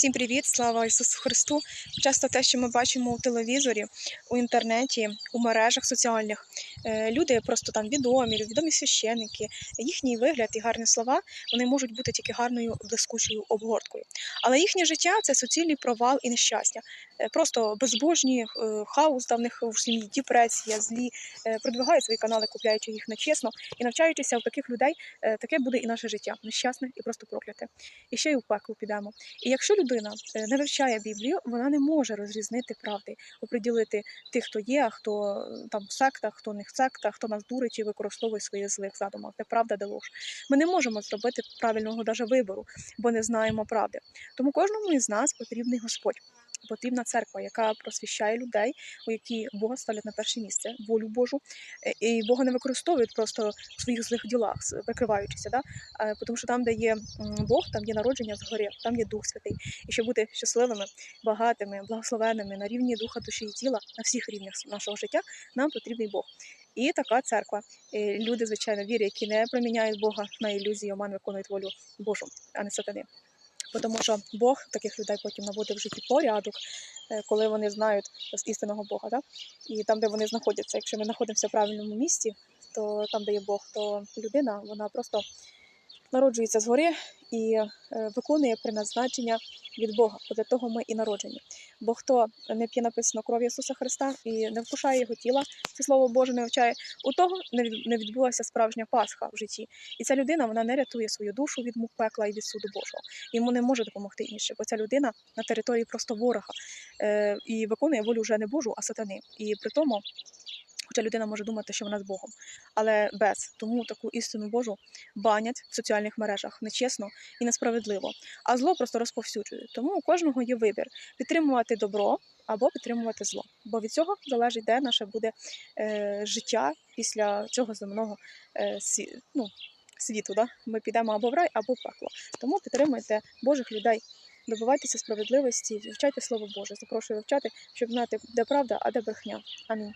Всім привіт, слава Ісусу Христу. Часто те, що ми бачимо у телевізорі, у інтернеті, у мережах соціальних, е, люди просто там відомі, відомі священники, їхній вигляд і гарні слова вони можуть бути тільки гарною блискучою обгорткою. Але їхнє життя це суцільний провал і нещастя. Е, Просто безбожні, е, хаос там в них в сім'ї, депресія, злі, е, продвигають свої канали, купляючи їх нечесно і навчаючися у таких людей, таке буде і наше життя нещасне і просто прокляте. І ще й у пекло підемо. І якщо людина не вивчає Біблію, вона не може розрізнити правди, оприділити тих, хто є, а хто там в сектах, хто не в сектах, хто нас дурить і використовує своїх злих задумах, де правда, де лож. Ми не можемо зробити правильного даже вибору, бо не знаємо правди. Тому кожному із нас потрібний Господь. Потрібна церква, яка просвіщає людей, у які Бога ставлять на перше місце, волю Божу, Е, і Бога не використовують просто в своїх злих ділах, прикриваючися. Да? Е, Тому що там, де є Бог, там є народження згори, там є Дух Святий. І щоб бути щасливими, багатими, благословенними на рівні духа, душі і тіла, на всіх рівнях нашого життя, нам потрібний Бог. І така церква. Е, Люди, звичайно, вірять, які не проміняють Бога на ілюзії, оман виконують волю Божу, а не сатани. Тому що Бог таких людей потім наводить в житті порядок, е, коли вони знають з істинного Бога. Да? І там, де вони знаходяться, якщо ми знаходимося в правильному місці, то там, де є Бог, то людина вона просто народжується згори і е, виконує призначення від Бога. Бо для того ми і народжені. Бо хто не п'є написано кров Ісуса Христа і не вкушає його тіла, це слово Боже не вчає, у того не відбулася справжня Пасха в житті. І ця людина вона не рятує свою душу від мук пекла і від суду Божого. Йому не може допомогти інше, бо ця людина на території просто ворога е, і виконує волю вже не Божу, а сатани. І при тому. Хоча людина може думати, що вона з Богом, але без тому таку істину Божу банять в соціальних мережах нечесно і несправедливо, а зло просто розповсюджують. Тому у кожного є вибір підтримувати добро або підтримувати зло. Бо від цього залежить, де наше буде е, життя після цього земного е, сві- ну, світу. Да? Ми підемо або в рай, або в пекло. Тому підтримуйте Божих людей. Добивайтеся справедливості, вивчайте слово Боже. Запрошую вивчати, щоб знати, де правда, а де брехня. Амінь.